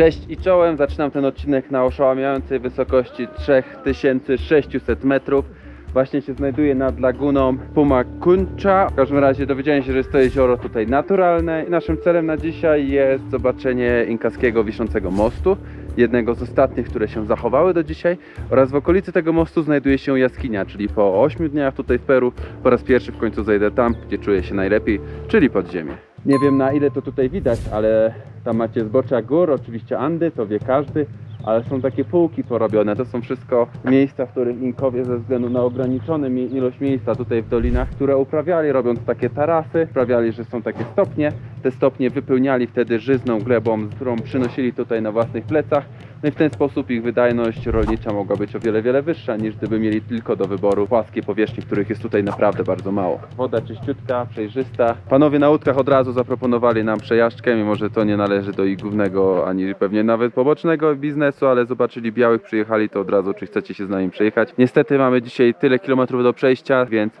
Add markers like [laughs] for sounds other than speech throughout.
Cześć i czołem, zaczynam ten odcinek na oszałamiającej wysokości 3600 metrów. Właśnie się znajduję nad laguną Puma Kuncha. W każdym razie dowiedziałem się, że jest to jezioro tutaj naturalne. I naszym celem na dzisiaj jest zobaczenie inkaskiego wiszącego mostu, jednego z ostatnich, które się zachowały do dzisiaj. Oraz w okolicy tego mostu znajduje się jaskinia, czyli po 8 dniach tutaj w Peru po raz pierwszy w końcu zejdę tam, gdzie czuję się najlepiej, czyli pod ziemię. Nie wiem na ile to tutaj widać, ale tam macie zbocza gór, oczywiście Andy, to wie każdy, ale są takie półki porobione. To są wszystko miejsca, w których Inkowie ze względu na ograniczoną ilość miejsca tutaj w dolinach, które uprawiali, robiąc takie tarasy, sprawiali, że są takie stopnie. Te stopnie wypełniali wtedy żyzną glebą, którą przynosili tutaj na własnych plecach. No i w ten sposób ich wydajność rolnicza mogła być o wiele, wiele wyższa niż gdyby mieli tylko do wyboru płaskie powierzchnie, których jest tutaj naprawdę bardzo mało. Woda czyściutka, przejrzysta. Panowie na łódkach od razu zaproponowali nam przejażdżkę, mimo że to nie należy do ich głównego, ani pewnie nawet pobocznego biznesu, ale zobaczyli białych, przyjechali to od razu, czy chcecie się z nami przejechać. Niestety mamy dzisiaj tyle kilometrów do przejścia, więc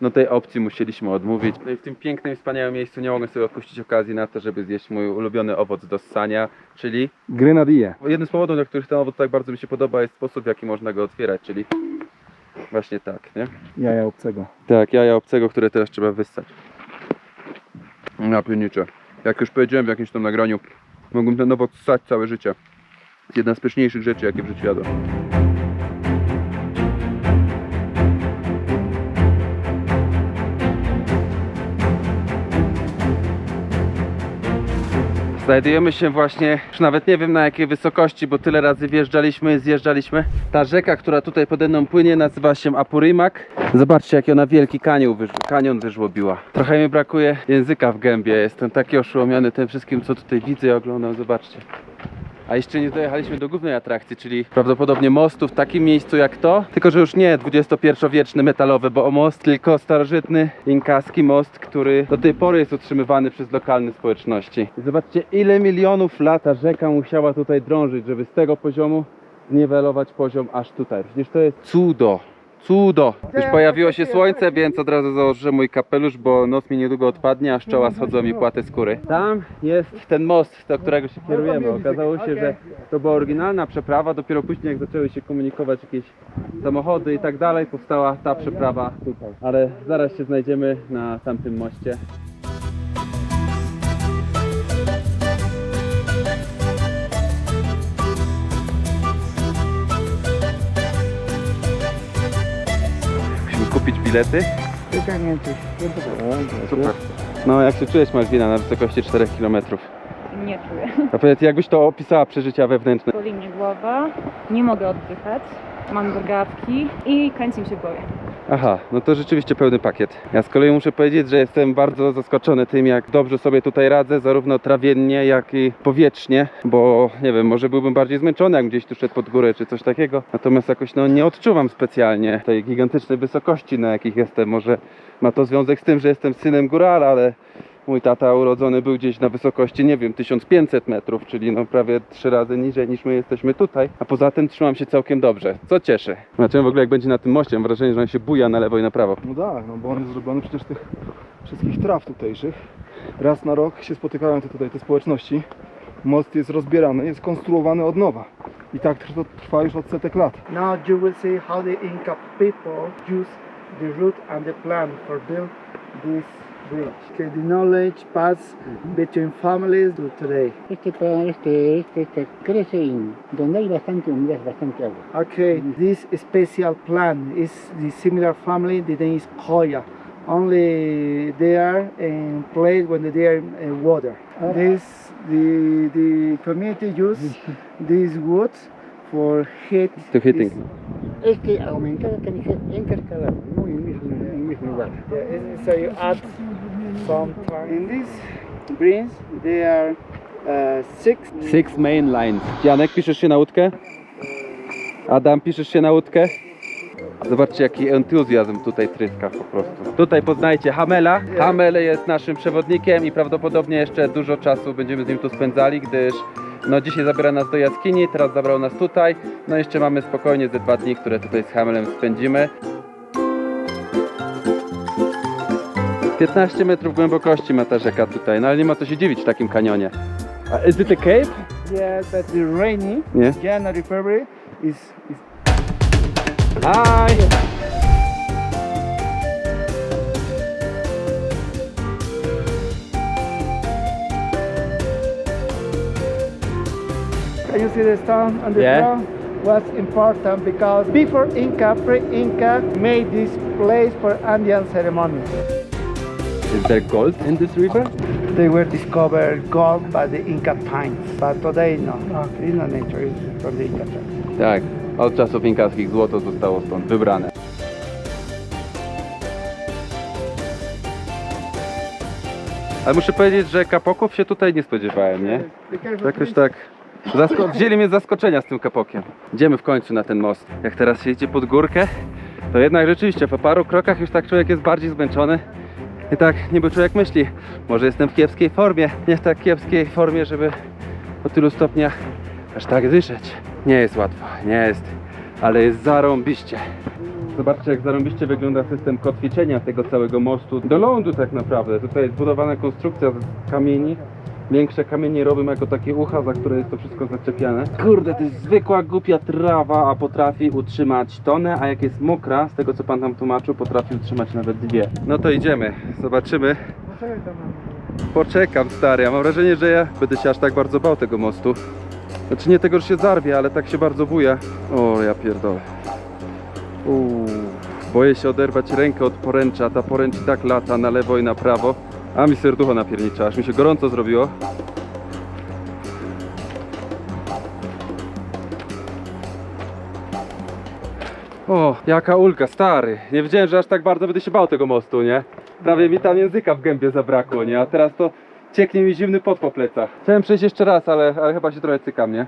no tej opcji musieliśmy odmówić. No i w tym pięknym, wspaniałym miejscu nie mogę sobie odpuścić okazji na to, żeby zjeść mój ulubiony owoc do ssania, czyli Grenadille. Jednym z powodów, dla których ten owoc tak bardzo mi się podoba, jest sposób, w jaki można go otwierać, czyli właśnie tak, nie? Jaja obcego. Tak, jaja obcego, które teraz trzeba wyssać. Na piernicze. Jak już powiedziałem w jakimś tam nagraniu, mogłem ten owoc ssać całe życie. Jedna z pyszniejszych rzeczy, jakie w życiu jadłem. Znajdujemy się właśnie, już nawet nie wiem na jakiej wysokości, bo tyle razy wjeżdżaliśmy i zjeżdżaliśmy. Ta rzeka, która tutaj pode mną płynie, nazywa się Apurymak. Zobaczcie, jaki ona wielki kanion, wyż kanion wyżłobiła. Trochę mi brakuje języka w gębie. Jestem taki oszołomiony tym wszystkim, co tutaj widzę i oglądam. Zobaczcie. A jeszcze nie dojechaliśmy do głównej atrakcji, czyli prawdopodobnie mostu w takim miejscu jak to, tylko że już nie XXI-wieczny metalowy, bo o most, tylko starożytny inkaski most, który do tej pory jest utrzymywany przez lokalne społeczności. I zobaczcie, ile milionów lat rzeka musiała tutaj drążyć, żeby z tego poziomu zniwelować poziom aż tutaj. Przecież to jest cudo. Cudo! Już pojawiło się słońce, więc od razu założę mój kapelusz, bo noc mi niedługo odpadnie, a z czoła schodzą mi płaty skóry. Tam jest ten most, do którego się kierujemy. Okazało się, że to była oryginalna przeprawa. Dopiero później, jak zaczęły się komunikować jakieś samochody i tak dalej, powstała ta przeprawa tutaj. Ale zaraz się znajdziemy na tamtym moście. Bilety. Super. No jak się czujesz Malwina na wysokości 4 km? Nie czuję. A powiedz, jakbyś to opisała przeżycia wewnętrzne? Boli mnie głowa, nie mogę oddychać, mam drgawki i kręci mi się w głowie. Aha, no to rzeczywiście pełny pakiet. Ja z kolei muszę powiedzieć, że jestem bardzo zaskoczony tym, jak dobrze sobie tutaj radzę, zarówno trawiennie, jak i powietrznie, bo nie wiem, może byłbym bardziej zmęczony, jak gdzieś tu szedł pod górę czy coś takiego. Natomiast jakoś no nie odczuwam specjalnie tej gigantycznej wysokości, na jakich jestem. Może ma to związek z tym, że jestem synem górala, ale mój tata urodzony był gdzieś na wysokości, nie wiem, 1500 metrów, czyli no prawie trzy razy niżej niż my jesteśmy tutaj. A poza tym trzymam się całkiem dobrze, co cieszy. Znaczy w ogóle jak będzie na tym moście, mam wrażenie, że on się buja na lewo i na prawo. No tak, no bo on jest zrobiony przecież tych wszystkich traw tutejszych. Raz na rok się spotykają te tutaj te społeczności. Most jest rozbierany, jest konstruowany od nowa. I tak to trwa już od setek lat. Now you will see how the Inca people use the root and the plant for build this bridge. Okay, the knowledge passed between families to today. Este, pa- este, este, este crece en donde hay bastante humedad, bastante agua. Okay, this special plant is the similar family. The name is Koya. Only they are in place when they are in uh, water. This the the community use these woods for heat. To heating. Este aumentado crece intercalado, no en el mismo, en el mismo lugar. Yeah, so you add some. In these greens, they are uh, six Six main lines. Janek, piszesz się na łódkę? Adam, piszesz się na łódkę? Zobaczcie jaki entuzjazm tutaj tryska po prostu. Tutaj poznajcie Hamela. Hamel jest naszym przewodnikiem i prawdopodobnie jeszcze dużo czasu będziemy z nim tu spędzali, gdyż no dzisiaj zabiera nas do jaskini, teraz zabrał nas tutaj. No jeszcze mamy spokojnie ze dwa dni, które tutaj z Hamelem spędzimy. 15 metrów głębokości ma ta rzeka tutaj, no ale nie ma co się dziwić w takim kanionie. A is it a cave? Yeah, but the rainy Nie? January, February is, is Hi! Can you see the stone on the Yeah. ground? Was important because before Inca, pre-Inca made this place for Andean ceremonies. Is there gold in this river? They were discovered gold by the Inca pines, but today no, no, it's not nature, it's from the Inca time. Tak. Od czasów inkaskich złoto zostało stąd wybrane. Ale muszę powiedzieć, że kapoków się tutaj nie spodziewałem, nie? Jakoś tak. Zasko- wzięli mnie z zaskoczenia z tym kapokiem. Idziemy w końcu na ten most. Jak teraz się idzie pod górkę, to jednak rzeczywiście po paru krokach już tak człowiek jest bardziej zmęczony. I tak niby człowiek myśli, może jestem w kiepskiej formie. Nie w tak kiepskiej formie, żeby po tylu stopniach aż tak dyszeć. Nie jest łatwo, nie jest, ale jest zarąbiście. Zobaczcie jak zarąbiście wygląda system kotwiczenia tego całego mostu do lądu tak naprawdę. Tutaj jest budowana konstrukcja z kamieni. Większe kamienie robią jako takie ucha, za które jest to wszystko zaczepiane. Kurde, to jest zwykła głupia trawa, a potrafi utrzymać tonę, a jak jest mokra, z tego co pan tam tłumaczył, potrafi utrzymać nawet dwie. No to idziemy, zobaczymy. Poczekam stary, ja mam wrażenie, że ja będę się aż tak bardzo bał tego mostu. Znaczy nie tego, że się zarwie, ale tak się bardzo buja. O, ja pierdolę. Uuu, boję się oderwać rękę od poręcza, ta poręcz i tak lata na lewo i na prawo. A mi serducho napiernicza, aż mi się gorąco zrobiło. O, jaka ulga, stary. Nie wiedziałem, że aż tak bardzo będę się bał tego mostu, nie? Prawie mi tam języka w gębie zabrakło, nie? A teraz to cieknie mi zimny pot po plecach. Chciałem przejść jeszcze raz, ale, ale chyba się trochę cykam, nie?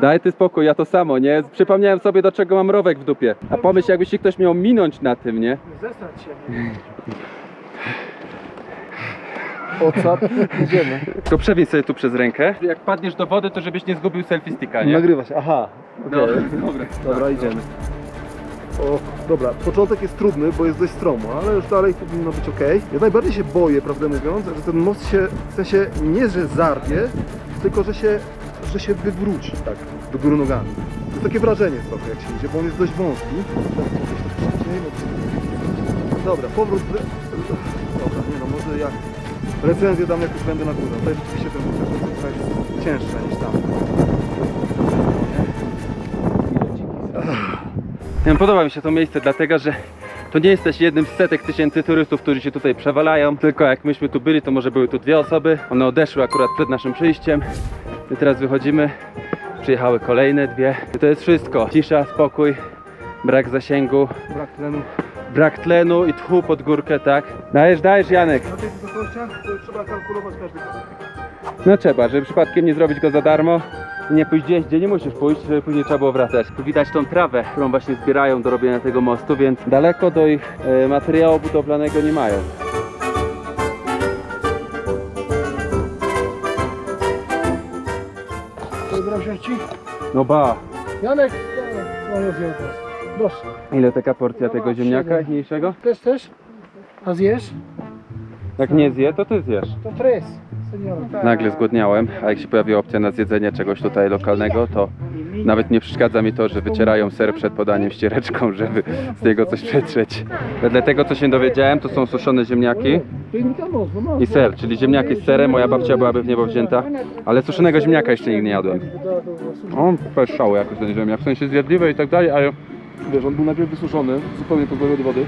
Daj ty spokój, ja to samo, nie? Przypomniałem sobie do czego mam rowek w dupie. A pomyśl jakby się ktoś miał minąć na tym, nie? Zesrać się. [laughs] Idziemy. Tylko przewiń sobie tu przez rękę. Jak padniesz do wody, to żebyś nie zgubił selfie sticka, nie? Nagrywa się, aha. No, okej. dobra. Dobra, idziemy. O, dobra, początek jest trudny, bo jest dość stromo, ale już dalej powinno być ok. Ja najbardziej się boję, prawdę mówiąc, że ten most się, w sensie nie, że zarwie, tylko że się, że się wywróci tak do góry nogami. To jest takie wrażenie trochę jak się idzie, bo on jest dość wąski. Dobra, powrót. Dobra, nie no, może ja recenzję dam jak już będę na górze. Tutaj rzeczywiście ten most jest cięższa niż tam. Nie Podoba mi się to miejsce, dlatego że to nie jesteś jednym z setek tysięcy turystów, którzy się tutaj przewalają, tylko jak myśmy tu byli, to może były tu dwie osoby. One odeszły akurat przed naszym przyjściem. I teraz wychodzimy. Przyjechały kolejne dwie. I to jest wszystko. Cisza, spokój, brak zasięgu, Brak tlenu. Brak tlenu i tchu pod górkę, tak? Dajesz, dajesz Janek. Na tych wysokościach to trzeba kalkulować każdy. No trzeba, żeby przypadkiem nie zrobić go za darmo nie pójść gdzieś, gdzie nie musisz pójść, żeby później trzeba było wracać. Tu widać tą trawę, którą właśnie zbierają do robienia tego mostu, więc daleko do ich e, materiału budowlanego nie mają. Dobra, ci. No ba, Janek, no jest jeden. Proszę. ile taka porcja tego ziemniaka mniejszego? Też też? A zjesz? Jak nie zje, to ty zjesz. To tres, senior. Nagle zgłodniałem, a jak się pojawiła opcja na zjedzenie czegoś tutaj lokalnego, to nawet nie przeszkadza mi to, że wycierają ser przed podaniem ściereczką, żeby z niego coś przetrzeć. Wedle tego, co się dowiedziałem, to są suszone ziemniaki i ser, czyli ziemniaki z serem. Moja babcia byłaby w niebo wzięta, ale suszonego ziemniaka jeszcze nigdy nie jadłem. On peszały jakoś ten ziemniak, w sensie zjadliwy i tak dalej, ale Wiesz, on był najpierw wysuszony, zupełnie pozbawiony wody,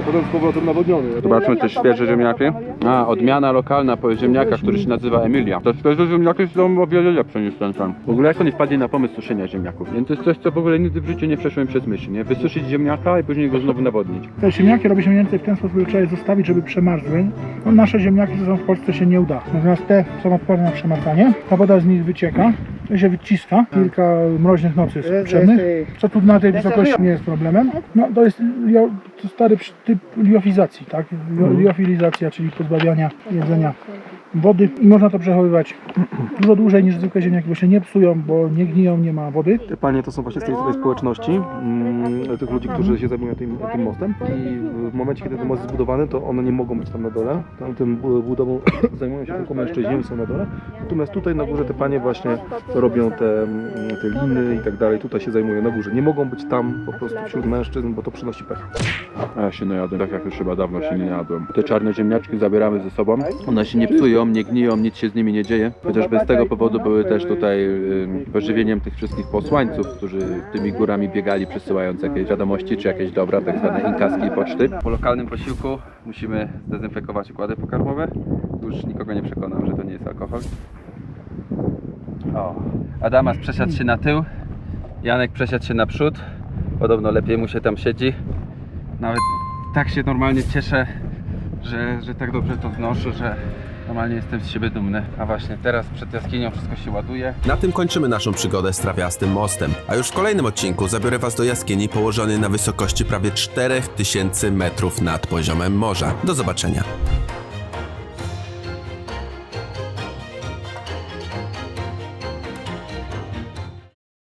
a potem z powrotem nawodniony. Zobaczmy też świeże ziemniaki. A, odmiana lokalna po ziemniaka, który się nazywa Emilia. Te świeże ziemniaki są o wiele lepsze niż ten sam. W ogóle jak oni wpadli na pomysł suszenia ziemniaków? Więc to jest coś, co w ogóle nigdy w życiu nie przeszło mi przez myśl, nie? Wysuszyć ziemniaka i później go znowu nawodnić. Te ziemniaki robi się mniej więcej w ten sposób, że trzeba je zostawić, żeby przemarzły. No, nasze ziemniaki, co są w Polsce, się nie uda. Natomiast te są odporne na przemarzanie. Ta woda z nich wycieka, się wyciska. Kilka mroźnych nocy jest potrzebnych. Co tu na tej wysokości nie jest problemem. No to jest to stary typ liofizacji, tak? Lio, liofilizacja, czyli pozbawiania jedzenia wody i można to przechowywać dużo dłużej niż zwykłe ziemniaki, bo się nie psują, bo nie gniją, nie ma wody. Te panie to są właśnie z tej tutaj społeczności, mm, tych ludzi, którzy się zajmują tym, tym mostem i w momencie, kiedy ten most jest zbudowany, to one nie mogą być tam na dole. Tam tym bu- budową [coughs] zajmują się tylko mężczyźni, są na dole. Natomiast tutaj na górze te panie właśnie robią te, mm, te liny i tak dalej, tutaj się zajmują na górze. Nie mogą być tam po prostu wśród mężczyzn, bo to przynosi pech. A ja się najadłem, tak jak już chyba dawno się nie jadłem. Te czarne ziemniaczki zabieramy ze sobą. One się nie psują, nie gniją, nic się z nimi nie dzieje. Chociażby z tego powodu były też tutaj pożywieniem tych wszystkich posłańców, którzy tymi górami biegali, przesyłając jakieś wiadomości czy jakieś dobra, tak zwane inkaski poczty. Po lokalnym posiłku musimy zdezynfekować układy pokarmowe. Już nikogo nie przekonam, że to nie jest alkohol. O. Adamas przesiadł się na tył, Janek przesiadł się naprzód. Podobno lepiej mu się tam siedzi. Nawet tak się normalnie cieszę, że, że tak dobrze to znoszę, że normalnie jestem z siebie dumny. A właśnie teraz przed jaskinią wszystko się ładuje. Na tym kończymy naszą przygodę z trawiastym mostem, a już w kolejnym odcinku zabiorę Was do jaskini położonej na wysokości prawie 4000 metrów nad poziomem morza. Do zobaczenia.